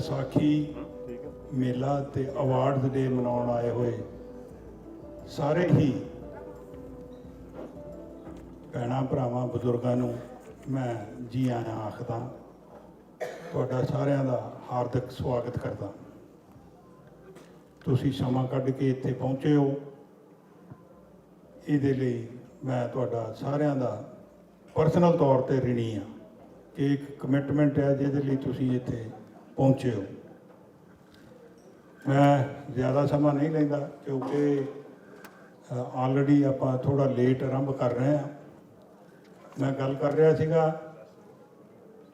ਵਿਸਾਖੀ ਮੇਲਾ ਤੇ ਅਵਾਰਡਸ ਡੇ ਮਨਾਉਣ ਆਏ ਹੋਏ ਸਾਰੇ ਹੀ ਭੈਣਾਂ, ਭਰਾਵਾਂ, ਬਜ਼ੁਰਗਾਂ ਨੂੰ ਮੈਂ ਜੀ ਆਇਆਂ ਆਖਦਾ, ਤੁਹਾਡਾ ਸਾਰਿਆਂ ਦਾ ਹਾਰਦਿਕ ਸਵਾਗਤ ਕਰਦਾ। ਤੁਸੀਂ ਸਮਾਂ ਕੱਢ ਕੇ ਇੱਥੇ ਪਹੁੰਚੇ ਹੋ। ਇਹਦੇ ਲਈ ਮੈਂ ਤੁਹਾਡਾ ਸਾਰਿਆਂ ਦਾ ਪਰਸਨਲ ਤੌਰ ਤੇ ਰਿਣੀ ਆ ਕਿ ਇੱਕ ਕਮਿਟਮੈਂਟ ਹੈ ਜਿਹਦੇ ਲਈ ਤੁਸੀਂ ਇੱਥੇ ਪਹੁੰਚੇ ਹੋ। ਮੈਂ ਜ਼ਿਆਦਾ ਸਮਾਂ ਨਹੀਂ ਲੈਂਦਾ ਕਿਉਂਕਿ ਆਲਰੇਡੀ ਆਪਾਂ ਥੋੜਾ ਲੇਟ ਆਰੰਭ ਕਰ ਰਹੇ ਹਾਂ। ਮੈਂ ਗੱਲ ਕਰ ਰਿਹਾ ਸੀਗਾ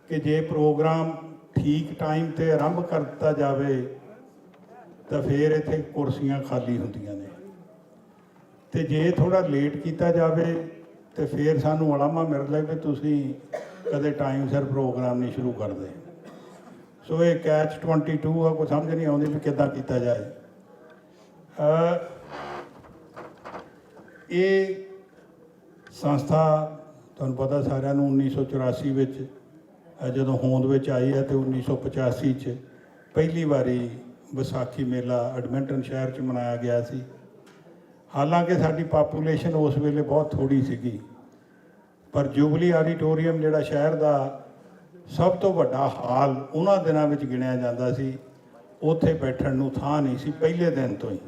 ਕਿ ਜੇ ਪ੍ਰੋਗਰਾਮ ਠੀਕ ਟਾਈਮ ਤੇ ਆਰੰਭ ਕਰ ਦਿੱਤਾ ਜਾਵੇ, ਤਾਂ ਫਿਰ ਇੱਥੇ ਕੁਰਸੀਆਂ ਖਾਲੀ ਹੁੰਦੀਆਂ ਨੇ। ਤੇ ਜੇ ਥੋੜਾ ਲੇਟ ਕੀਤਾ ਜਾਵੇ, ਤੇ ਫਿਰ ਸਾਨੂੰ ਅਲਾਮਾ ਮਿਲਦਾ ਵੀ ਤੁਸੀਂ ਕਦੇ ਟਾਈਮ ਸਿਰ ਪ੍ਰੋਗਰਾਮ ਨਹੀਂ ਸ਼ੁਰੂ ਕਰਦੇ। ਸੋ ਇਹ ਕੈਚ 22 ਆ, ਕੋਈ ਸਮਝ ਨਹੀਂ ਆਉਂਦੀ ਵੀ ਕਿੱਦਾਂ ਕੀਤਾ ਜਾਏ। ਇਹ ਸੰਸਥਾ, ਤੁਹਾਨੂੰ ਪਤਾ ਸਾਰਿਆਂ ਨੂੰ 1984 ਵਿੱਚ ਜਦੋਂ ਹੋਂਦ ਵਿੱਚ ਆਈ ਹੈ ਤੇ 1985 ਚ ਪਹਿਲੀ ਵਾਰੀ ਵਿਸਾਖੀ ਮੇਲਾ ਐਡਮਿੰਟਨ ਸ਼ਹਿਰ ਚ ਮਨਾਇਆ ਗਿਆ ਸੀ। ਹਾਲਾਂਕਿ ਸਾਡੀ ਪਾਪੂਲੇਸ਼ਨ ਉਸ ਵੇਲੇ ਬਹੁਤ ਥੋੜੀ ਸੀਗੀ, ਪਰ ਜੁਬਲੀ ਆਡੀਟੋਰੀਅਮ ਜਿਹੜਾ ਸ਼ਹਿਰ ਦਾ ਸਭ ਤੋਂ ਵੱਡਾ ਹਾਲ ਉਹਨਾਂ ਦਿਨਾਂ ਵਿੱਚ ਗਿਣਿਆ ਜਾਂਦਾ ਸੀ, ਉੱਥੇ ਬੈਠਣ ਨੂੰ ਥਾਂ ਨਹੀਂ ਸੀ ਪਹਿਲੇ ਦਿਨ ਤੋਂ ਹੀ।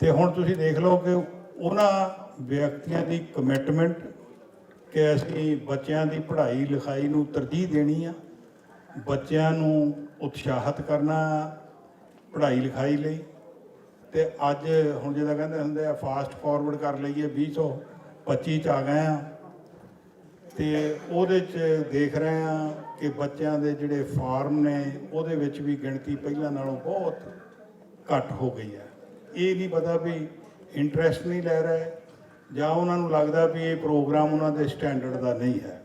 ਤੇ ਹੁਣ ਤੁਸੀਂ ਦੇਖ ਲਓ ਕਿ ਉਹਨਾਂ ਵਿਅਕਤੀਆਂ ਦੀ ਕਮਿਟਮੈਂਟ ਕਿ ਅਸੀਂ ਬੱਚਿਆਂ ਦੀ ਪੜ੍ਹਾਈ ਲਿਖਾਈ ਨੂੰ ਤਰਜੀਹ ਦੇਣੀ ਆ, ਬੱਚਿਆਂ ਨੂੰ ਉਤਸ਼ਾਹਿਤ ਕਰਨਾ ਪੜ੍ਹਾਈ ਲਿਖਾਈ ਲਈ। ਤੇ ਅੱਜ ਹੁਣ ਜਿਹਦਾ ਕਹਿੰਦੇ ਹੁੰਦੇ ਆ ਫਾਸਟ ਫਾਰਵਰਡ ਕਰ ਲਈਏ 2025 ਚ ਆ ਗਏ ਆ। ਤੇ ਉਹਦੇ ਚ ਦੇਖ ਰਹੇ ਆ ਕਿ ਬੱਚਿਆਂ ਦੇ ਜਿਹੜੇ ਫਾਰਮ ਨੇ, ਉਹਦੇ ਵਿੱਚ ਵੀ ਗਿਣਤੀ ਪਹਿਲਾਂ ਨਾਲੋਂ ਬਹੁਤ ਘੱਟ ਹੋ ਗਈ ਹੈ। ਇਹ ਨਹੀਂ ਪਤਾ ਵੀ ਇੰਟਰਸਟ ਨਹੀਂ ਲੈ ਰਹੇ ਜਾਂ ਉਹਨਾਂ ਨੂੰ ਲੱਗਦਾ ਵੀ ਇਹ ਪ੍ਰੋਗਰਾਮ ਉਹਨਾਂ ਦੇ ਸਟੈਂਡਰਡ ਦਾ ਨਹੀਂ ਹੈ।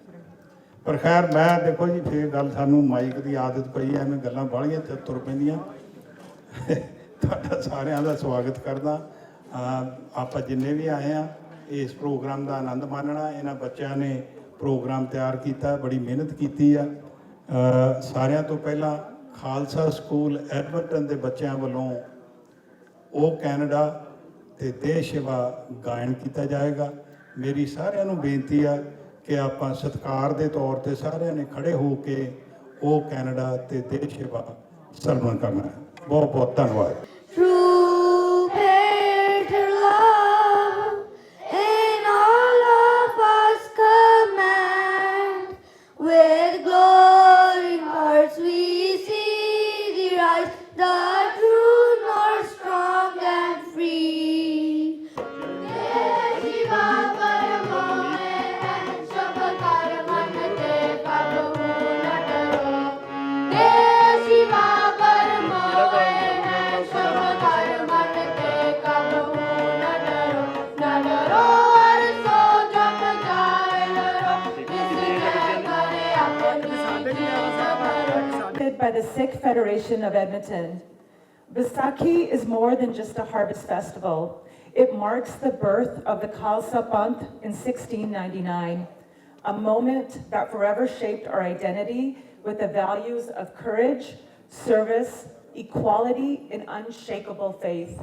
ਪਰ ਖੈਰ, ਮੈਂ ਦੇਖੋ ਜੀ, ਫੇਰ ਗੱਲ ਸਾਨੂੰ ਮਾਈਕ ਦੀ ਆਦਤ ਪਈ ਐ ਮੈਂ ਗੱਲਾਂ ਬਾਹਲੀਆਂ ਤੇ ਤੁਰ ਪੈਂਦੀਆਂ। ਤੁਹਾਡਾ ਸਾਰਿਆਂ ਦਾ ਸਵਾਗਤ ਕਰਦਾ। ਆਪਾਂ ਜਿੰਨੇ ਵੀ ਆਏ ਆ ਇਸ ਪ੍ਰੋਗਰਾਮ ਦਾ ਆਨੰਦ ਮਾਣਨਾ ਇਹਨਾਂ ਬੱਚਿਆਂ ਨੇ ਪ੍ਰੋਗਰਾਮ ਤਿਆਰ ਕੀਤਾ, ਬੜੀ ਮਿਹਨਤ ਕੀਤੀ ਆ। ਸਾਰਿਆਂ ਤੋਂ ਪਹਿਲਾਂ ਖਾਲਸਾ ਸਕੂਲ ਐਡਮੰਟਨ ਦੇ ਬੱਚਿਆਂ ਵੱਲੋਂ ਉਹ ਕੈਨੇਡਾ ਤੇ ਦੇਸ਼ ਸੇਵਾ ਗਾਇਨ ਕੀਤਾ ਜਾਏਗਾ। ਮੇਰੀ ਸਾਰਿਆਂ ਨੂੰ ਬੇਨਤੀ ਆ ਕਿ ਆਪਾਂ ਸਤਿਕਾਰ ਦੇ ਤੌਰ ਤੇ ਸਾਰਿਆਂ ਨੇ ਖੜੇ ਹੋ ਕੇ ਉਹ ਕੈਨੇਡਾ ਤੇ ਦੇਸ਼ ਸੇਵਾ ਸਰਵਣ ਕਰਨਾ ਬਹੁਤ ਬਹੁਤ ਧੰਨਵਾਦ। Sikh Federation of Edmonton. Vaisakhi is more than just a harvest festival. It marks the birth of the Khalsa Panth in 1699, a moment that forever shaped our identity with the values of courage, service, equality, and unshakable faith.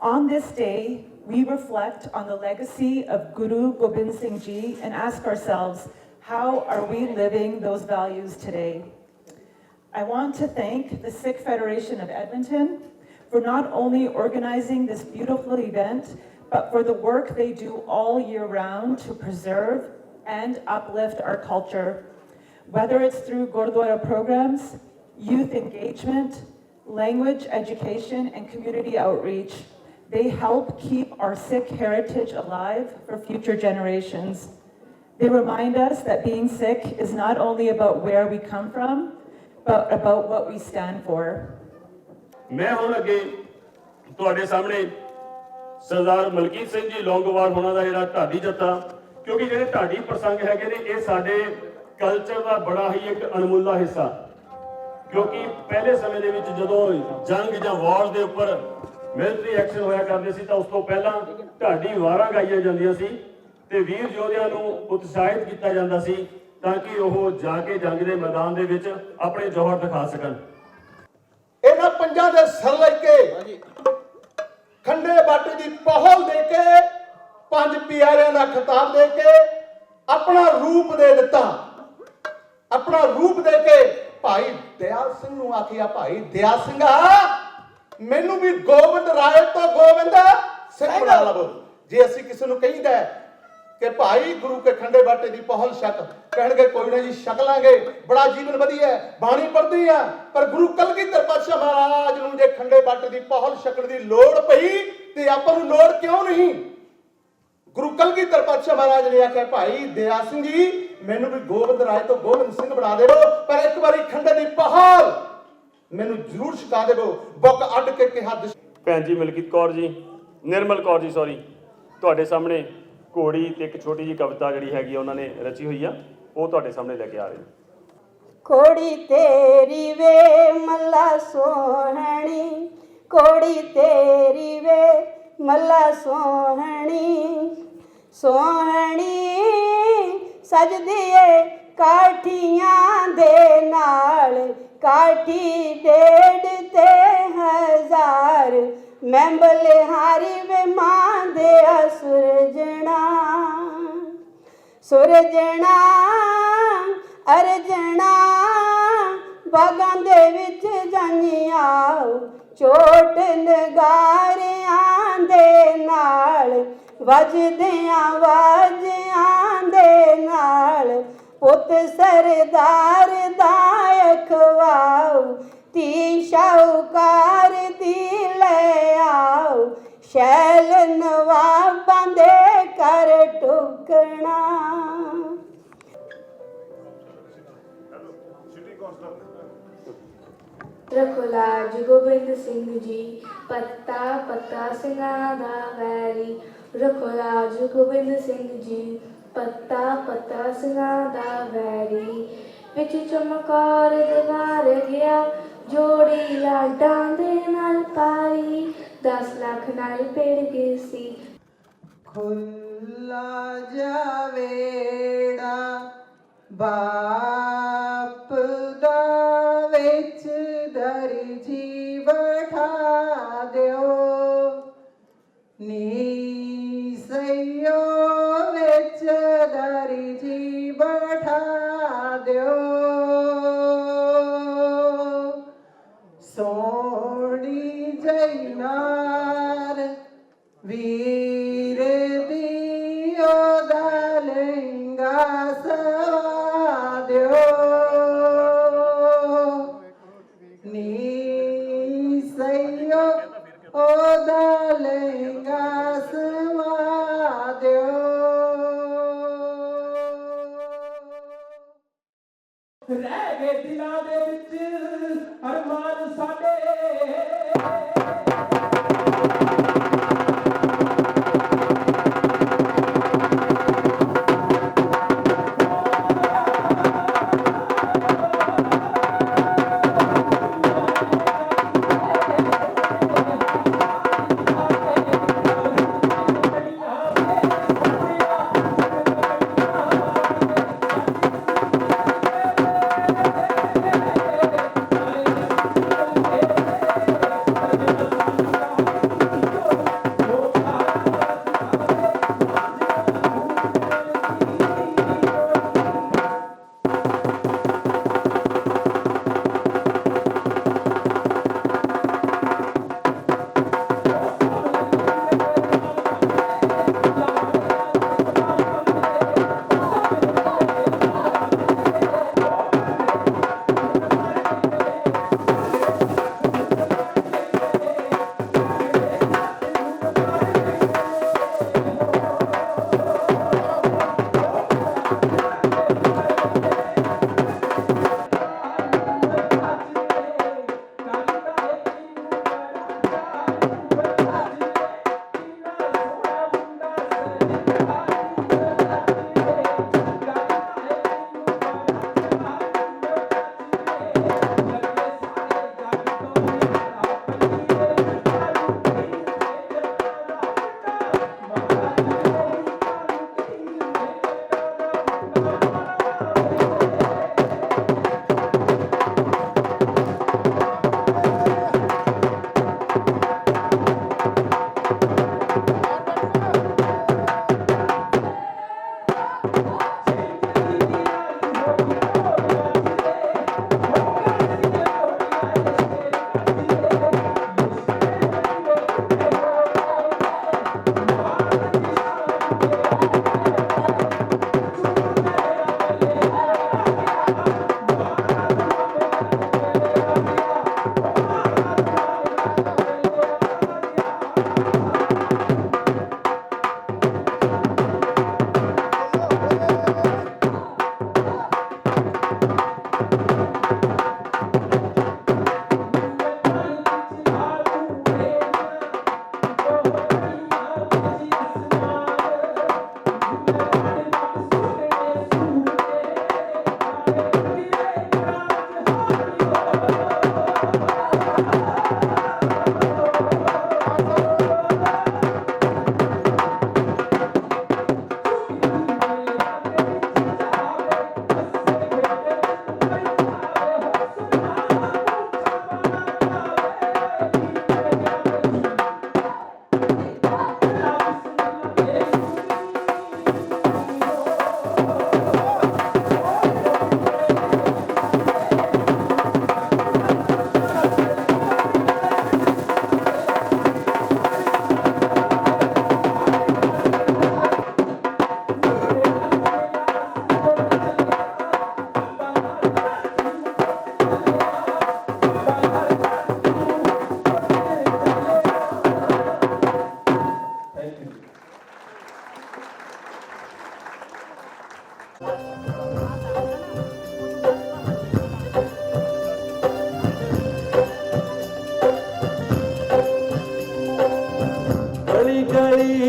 On this day, we reflect on the legacy of Guru Gobind Singh Ji and ask ourselves, how are we living those values today? I want to thank the Sikh Federation of Edmonton for not only organizing this beautiful event, but for the work they do all year round to preserve and uplift our culture. Whether it's through Gurdwara programs, youth engagement, language education, and community outreach, they help keep our Sikh heritage alive for future generations. They remind us that being Sikh is not only about where we come from, but about what we stand for. ਮੈਂ ਹੁਣ ਅੱਗੇ ਤੁਹਾਡੇ ਸਾਹਮਣੇ ਸਰਦਾਰ ਮਲਕੀਤ ਸਿੰਘ ਜੀ ਲੌਂਗੋਵਾਲ ਹੋਣਾ ਦਾ ਜਿਹੜਾ ਢਾਡੀ ਜੱਤਾ ਕਿਉਂਕਿ ਜਿਹੜੇ ਢਾਡੀ ਪ੍ਰਸੰਗ ਹੈਗੇ ਨੇ, ਇਹ ਸਾਡੇ ਕਲਚਰ ਦਾ ਬੜਾ ਹੀ ਇੱਕ ਅਣਮੁੱਲਾ ਹਿੱਸਾ ਕਿਉਂਕਿ ਪਹਿਲੇ ਸਮੇਂ ਦੇ ਵਿੱਚ ਜਦੋਂ ਜੰਗ ਜਾਂ ਵਾਰ ਦੇ ਉੱਪਰ ਮਿਲਟਰੀ ਐਕਸ਼ਨ ਹੋਇਆ ਕਰਦੇ ਸੀ, ਤਾਂ ਉਸ ਤੋਂ ਪਹਿਲਾਂ ਢਾਡੀ ਵਾਰਾਂ ਗਾਈਆਂ ਜਾਂਦੀਆਂ ਸੀ ਤੇ ਵੀਰ ਯੋਧਿਆਂ ਨੂੰ ਉਤਸ਼ਾਹਿਤ ਕੀਤਾ ਜਾਂਦਾ ਸੀ ਤਾਂ ਕਿ ਉਹ ਜਾ ਕੇ ਜੰਗ ਦੇ ਮੈਦਾਨ ਦੇ ਵਿੱਚ ਆਪਣੇ ਜੋਹਰ ਦਿਖਾ ਸਕਣ। ਇਹਨਾਂ ਪੰਜਾਂ ਦੇ ਸਰ ਲੈ ਕੇ ਖੰਡੇ ਬਾਟੇ ਦੀ ਪਹਲ ਦੇ ਕੇ ਪੰਜ ਪਿਆਰਿਆਂ ਦਾ ਖਿਤਾਬ ਦੇ ਕੇ ਆਪਣਾ ਰੂਪ ਦੇ ਦਿੱਤਾ। ਆਪਣਾ ਰੂਪ ਦੇ ਕੇ ਭਾਈ ਦਿਆਲ ਸਿੰਘ ਨੂੰ ਆਖਿਆ ਭਾਈ ਦਿਆਲ ਸਿੰਘਾ ਮੈਨੂੰ ਵੀ ਗੋਬਿੰਦ ਰਾਏ ਤੋਂ ਗੋਬਿੰਦ ਸਿੰਘ ਬਣਾ ਲਵੋ। ਜੇ ਅਸੀਂ ਕਿਸੇ ਨੂੰ ਕਹਿੰਦਾ ਕਿ ਭਾਈ ਗੁਰੂ ਕੇ ਖੰਡੇ ਬਾਟੇ ਦੀ ਪਹਲ ਛਕ। ਕਹਿਣਗੇ, ਕੋਈ ਨਾ ਜੀ, ਛਕ ਲਾਂਗੇ। ਬੜਾ ਜੀਵਨ ਵਧੀਆ ਹੈ, ਬਾਣੀ ਪੜ੍ਹਦੀ ਆ, ਪਰ ਗੁਰੂ ਕਲਗੀਧਰ ਪਾਤਸ਼ਾਹ ਮਹਾਰਾਜ ਨੂੰ ਜੇ ਖੰਡੇ ਬਾਟੇ ਦੀ ਪਹਲ ਛਕਣ ਦੀ ਲੋੜ ਪਈ, ਤੇ ਆਪਾਂ ਨੂੰ ਲੋੜ ਕਿਉਂ ਨਹੀਂ? ਗੁਰੂ ਕਲਗੀਧਰ ਪਾਤਸ਼ਾਹ ਮਹਾਰਾਜ ਨੇ ਆਖਿਆ, ਭਾਈ ਦਇਆ ਸਿੰਘ ਜੀ, ਮੈਨੂੰ ਵੀ ਗੋਬਿੰਦ ਰਾਏ ਤੋਂ ਗੋਬਿੰਦ ਸਿੰਘ ਬਣਾ ਦੇਵੋ, ਪਰ ਇੱਕ ਵਾਰੀ ਖੰਡੇ ਦੀ ਪਹਲ ਮੈਨੂੰ ਜ਼ਰੂਰ ਛਕਾ ਦੇਵੋ। ਬੁੱਕ ਅੱਡ ਕੇ ਕਿਹਾ ਭੈਣ ਜੀ, ਮਲਕੀਤ ਕੌਰ ਜੀ, ਨਿਰਮਲ ਕੌਰ ਜੀ ਸੌਰੀ ਤੁਹਾਡੇ ਸਾਹਮਣੇ ਘੋੜੀ ਤੇ ਇੱਕ ਛੋਟੀ ਜੀ ਕਵਿਤਾ ਜਿਹੜੀ ਹੈਗੀ ਆ, ਉਹਨਾਂ ਨੇ ਰਚੀ ਹੋਈ ਆ, ਉਹ ਤੁਹਾਡੇ ਸਾਹਮਣੇ ਲੈ ਕੇ ਆ ਰਹੇ ਨੇ। ਕੋੜੀ ਤੇਰੀ ਵੇ ਮੱਲਾ ਸੋਹਣੀ ਕੋੜੀ ਤੇਰੀ ਵੇ ਮੱਲਾ ਸੋਹਣੀ ਸੋਹਣੀ ਸਜਦੀ ਏ ਕਾਠੀਆਂ ਦੇ ਨਾਲ, ਕਾਠੀ ਡੇਢ ਤੇ ਹਜ਼ਾਰ ਮੈਂ ਬਲਿਹਾਰੀ ਵੇ ਮਾਂ ਦੇ ਅਸੁਰਜਣਾ ਸੁਰਜਣਾ ਅਰਜਣਾ ਬਾਗਾਂ ਦੇ ਵਿੱਚ ਜਾਈਆਂ, ਚੋਟ ਨਗਾਰਿਆਂ ਦੇ ਨਾਲ ਵੱਜਦਿਆਂ ਵਾਜਿਆਂ ਦੇ ਨਾਲ, ਪੁੱਤ ਸਰਦਾਰ ਰੱਖੋ ਲਾਜ ਗੋਬਿੰਦ ਸਿੰਘ ਜੀ, ਪੱਤਾ ਪੱਤਾ ਸਿੰਘਾਂ ਦਾ ਵੈਰੀ। ਰੱਖੋ ਲਾਜ ਸਿੰਘ ਜੀ, ਪੱਤਾ ਪੱਤਾ ਸਿੰਘਾਂ ਦਾ ਵੈਰੀ। ਵਿੱਚ ਚਮਕਾਰ ਦਿਵਾਰ ਗਿਆ, ਜੋੜੀ ਲਾਡਾਂ ਦੇ ਨਾਲ ਪਾਈ 10 ਲੱਖ ਨਾਲ ਪੇੜ ਗਈ ਸੀ। ਖੁੱਲਾ ਜਾਵੇੜਾ, ਬਾਪ ਦਾ ਵਿੱਚ ਰਹਿ ਦਿਲਾਂ ਦੇ ਵਿੱਚ ਅਰਮਾਨ ਸਾਡੇ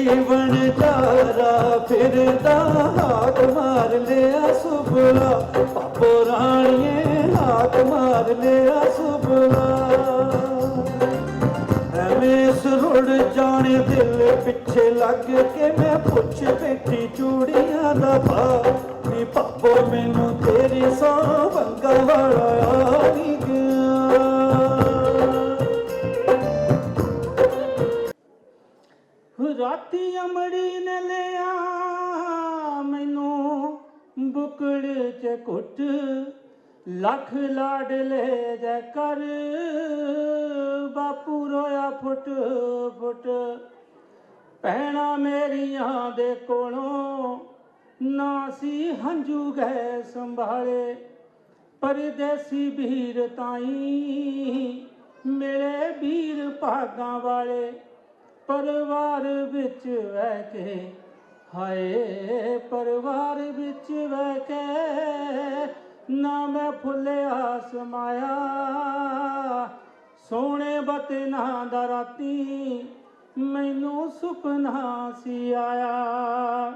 ਜੀਵਨ ਚਾਰਾ ਫਿਰਦਾ ਹਾਕ ਮਾਰ ਲਿਆ ਸੁਭਲਾ। ਆਪੋ ਰਾਣੀਏ, ਹਾਕ ਮਾਰ ਲਿਆ ਸੁਭਲਾ। ਐਵੇਂ ਸਰੁੜ ਜਾਣੇ ਦਿਲ ਪਿੱਛੇ ਲੱਗ ਕੇ ਮੈਂ ਪੁੱਛ ਬੈਠੀ ਚੂੜੀਆਂ ਦਾ ਭਾ। ਨੀ ਪਾਪੋ, ਮੈਨੂੰ ਤੇਰੇ ਸਾਂ ਵੰਗਾ ਵਾਲਾ ਆਣੀ ਗਿਆ। ਰਾਤੀ ਅਮੜੀ ਨੇ ਲਿਆ, ਮੈਨੂੰ ਬੁਕੜ ਚ ਘੁੱਟ। ਲੱਖ ਲਾਡਲੇ ਜੈ ਕਰ, ਬਾਪੂ ਰੋਇਆ ਫੁੱਟ ਫੁੱਟ। ਪਹਿਣਾ ਮੇਰੀਆਂ ਦੇ ਕੋਲੋਂ ਨਾ ਸੀ ਹੰਝੂ ਗਏ ਸੰਭਾਲੇ। ਪਰਦੇਸੀ ਵੀਰ ਤਾਈ ਮੇਰੇ ਵੀਰ ਭਾਗਾਂ ਵਾਲੇ। ਪਰਿਵਾਰ ਵਿੱਚ ਵਹਿ ਕੇ, ਹਾਏ ਪਰਿਵਾਰ ਵਿੱਚ ਵਹਿ ਕੇ, ਨਾ ਮੈਂ ਫੁੱਲਿਆ ਸਮਾਇਆ ਸੋਹਣੇ ਬਤਨਾ ਦਾ ਰਾਤੀ ਮੈਨੂੰ ਸੁਪਨਾ ਸੀ ਆਇਆ।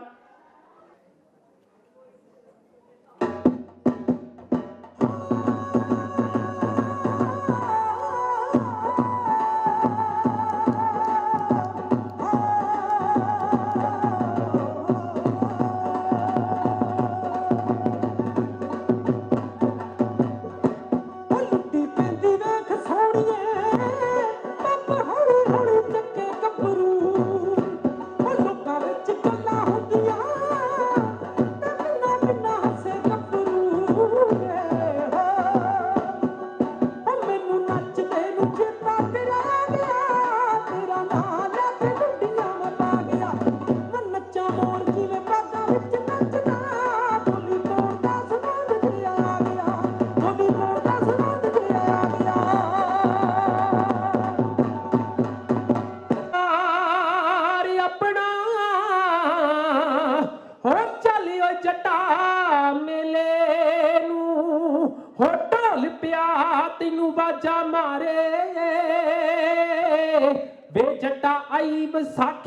was sagt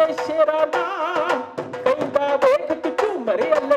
ਸ਼ੇਰਾ ਦਾ ਕਹਿੰਦਾ ਵੇਖ ਕਿ ਮਰੇ ਅੱਲ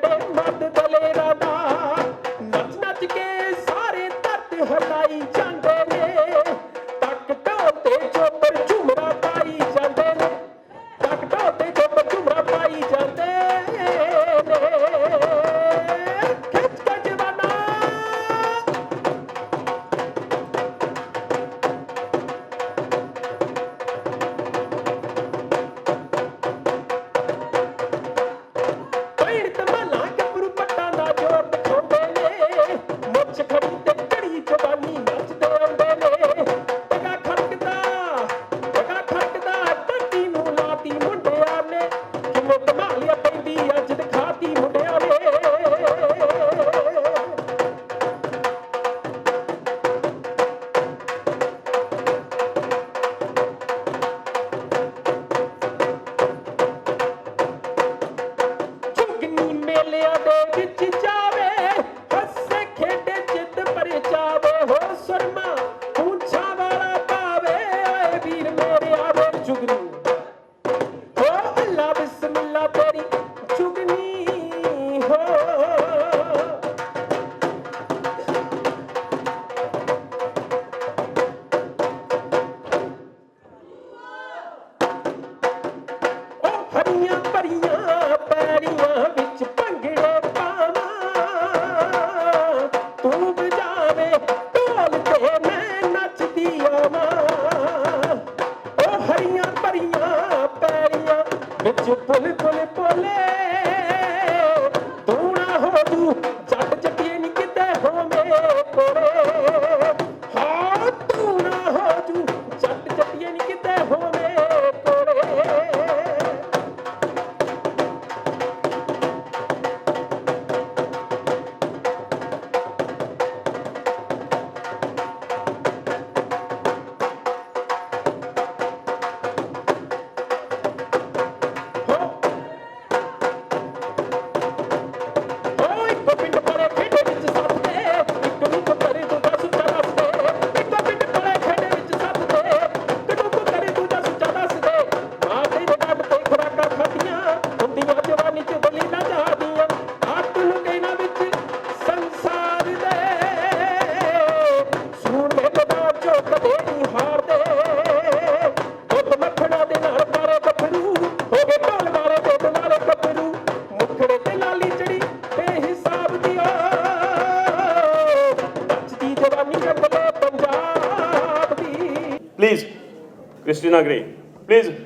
Christina Gray. Please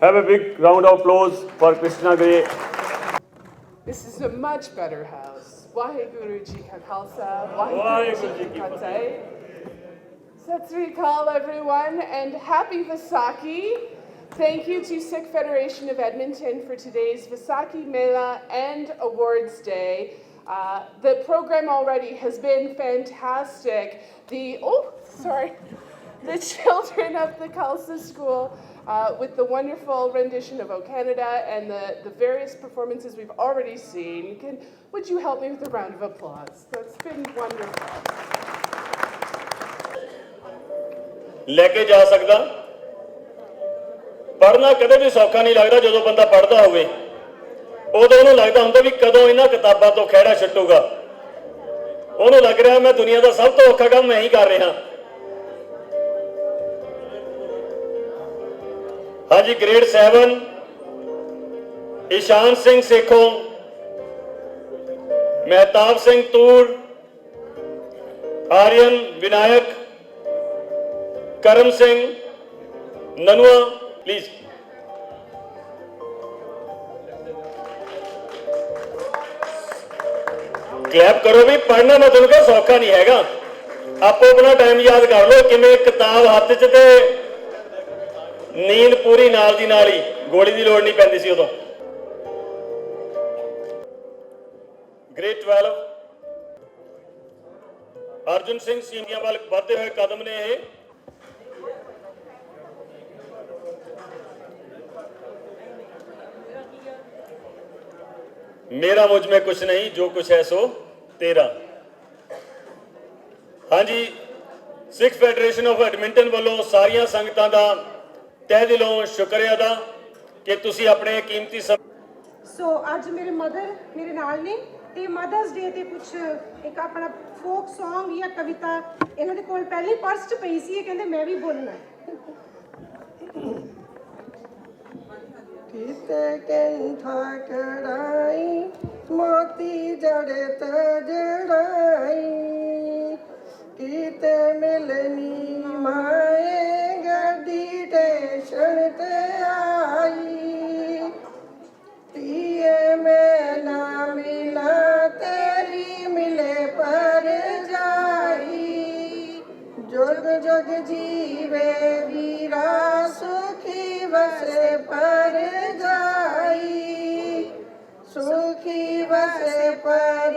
have a big round of applause for Krishna Gray. This is a much better house. Waheguru Ji Ka Khalsa, Waheguru Ji Ki Ki Fateh. Sat Sri Akal, everyone, and happy Vaisakhi. Thank you to Sikh Federation of Edmonton for today's Vaisakhi Mela and Awards Day. Uh, the program already has been fantastic. The, oh, sorry, the children of the Khalsa School uh, with the wonderful rendition of O Canada and the, the various performances we've already seen. Can, would you help me with a round of applause? That's been wonderful. ਲੈ ਕੇ ਜਾ ਸਕਦਾ ਪੜ੍ਹਨਾ ਕਦੇ ਵੀ ਸੌਖਾ ਨਹੀਂ ਲੱਗਦਾ ਜਦੋਂ ਬੰਦਾ ਪੜ੍ਹਦਾ ਹੋਵੇ ਉਦੋਂ ਉਹਨੂੰ ਲੱਗਦਾ ਹੁੰਦਾ ਵੀ ਕਦੋਂ ਇਹਨਾਂ ਕਿਤਾਬਾਂ ਤੋਂ ਖਿਹੜਾ ਛੱਟੂਗਾ ਉਹਨੂੰ ਲੱਗ ਰਿਹਾ ਮੈਂ ਦੁਨੀਆ ਦਾ ਸਭ ਤੋਂ ਔਖਾ ਕੰਮ ਮੈਂ ਹੀ ਕਰ ਰਿਹਾ ਹਾਂਜੀ grade 7 Ishan Singh Sekhon, Mehtab Singh Toor Aryan Vinayak, Karam Singh, Nanua please clap ਕਰੋ ਵੀ, ਪੜ੍ਹਨਾ ਮੈਂ ਤੁਹਾਨੂੰ ਸੌਖਾ ਨਹੀਂ ਹੈਗਾ। ਆਪੋ ਆਪਣਾ ਟਾਈਮ ਯਾਦ ਕਰ ਲਓ, ਕਿਵੇਂ ਕਿਤਾਬ ਹੱਥ 'ਚ ਤੇ ਨੀਂਦ ਪੂਰੀ ਨਾਲ ਦੀ ਨਾਲ ਹੀ ਗੋਲੀ ਦੀ ਲੋੜ ਨਹੀਂ ਪੈਂਦੀ ਸੀ ਉਦੋਂ। ਗ੍ਰੇਡ 12 ਅਰਜੁਨ ਸਿੰਘ ਸੀਨੀਆ ਵੱਲ ਵਧਦੇ ਹੋਏ ਕਦਮ ਨੇ ਇਹ ਮੇਰਾ ਮੁਝ में ਕੁਛ ਨਹੀਂ, ਜੋ ਕੁਛ ਹੈ ਸੋ ਤੇਰਾ। ਹਾਂਜੀ ਸਿੱਖ ਫੈਡਰੇਸ਼ਨ ਆਫ ਐਡਮਿੰਟਨ ਵੱਲੋਂ ਸਾਰੀਆਂ ਸੰਗਤਾਂ ਦਾ ਤਹਿ ਦਿਲੋਂ ਸ਼ੁਕਰੀਆ ਅਦਾ ਕਿ ਤੁਸੀਂ ਆਪਣੇ ਕੀਮਤੀ ਸਮਾਂ ਸੋ ਅੱਜ ਮੇਰੇ ਮਦਰ ਮੇਰੇ ਨਾਲ ਨੇ ਤੇ ਮਦਰਸ ਡੇ ਤੇ ਕੁਝ ਇੱਕ ਆਪਣਾ ਫੋਕ Song ਜਾਂ ਕਵਿਤਾ ਇਹਨਾਂ ਦੇ ਕੋਲ ਪਹਿਲੇ ਪਰਸ ਚ ਪਈ ਸੀ ਇਹ ਕਹਿੰਦੇ ਮੈਂ ਵੀ ਬੋਲਣਾ। ਕਿਤੇ ਕੰਠਾ ਕੜਾਈ ਮੋਤੀ ਜੜੇ ਤੇ ਜੜਾਈ ਕਿਤੇ ਮਿਲਨੀ ਮਾਏ ਟੇਸ਼ਨ ਤੇ ਆਈ। ਤੀਏ ਮੇਲਾ ਨਾ ਮਿਲਾ, ਤੇਰੀ ਮਿਲੇ ਪਰ ਜਾਈ। ਜੁਗ ਜੁਗ ਜੀਵੇ ਵੀਰਾ, ਸੁਖੀ ਵਸੇ ਪਰ ਜਾਈ। ਸੁਖੀ ਵਸੇ ਪਰ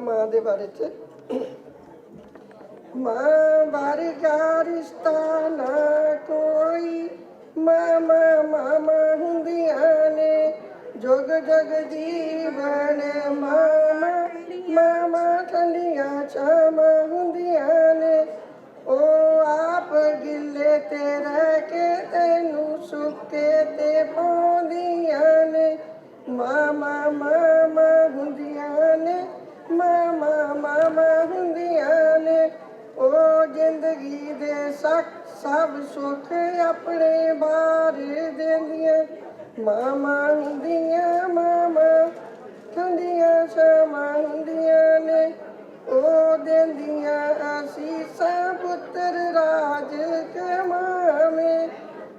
ਮਾਂ ਦੇ ਬਾਰੇ ਚ। ਮਾਂ ਵਰਗਾ ਰਿਸ਼ਤਾ ਨਾ ਕੋਈ। ਮਾਮਾ ਮਾਮਾ ਹੁੰਦੀਆਂ ਨੇ। ਜੁਗ, ਜਗ ਜੀਵਨ ਮਾਂ ਮਾਮਾ ਠੰਡੀਆਂ ਛਾਵਾਂ ਹੁੰਦੀਆਂ ਨੇ। ਉਹ ਆਪ ਗਿੱਲੇ ਤੇਰਾ ਸਭ ਸੁੱਖ ਆਪਣੇ ਬਾਰ ਦਿੰਦੀਆਂ। ਮਾਮਾ ਹੁੰਦੀਆਂ ਮਾਮਾ ਠੰਡੀਆਂ ਸ਼ਾਮਾਂ ਹੁੰਦੀਆਂ ਨੇ। ਉਹ ਦਿੰਦੀਆਂ ਆਸੀਸਾਂ ਪੁੱਤਰ ਰਾਜ ਕਮਾਵੇਂ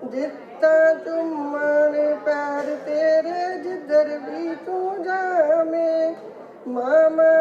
ਦਿੱਤਾ ਚੁੰਮਣ ਪੈਰ ਤੇਰੇ, ਜਿੱਧਰ ਵੀ ਤੂੰ ਜਾਵੇਂ। ਮਾਮਾ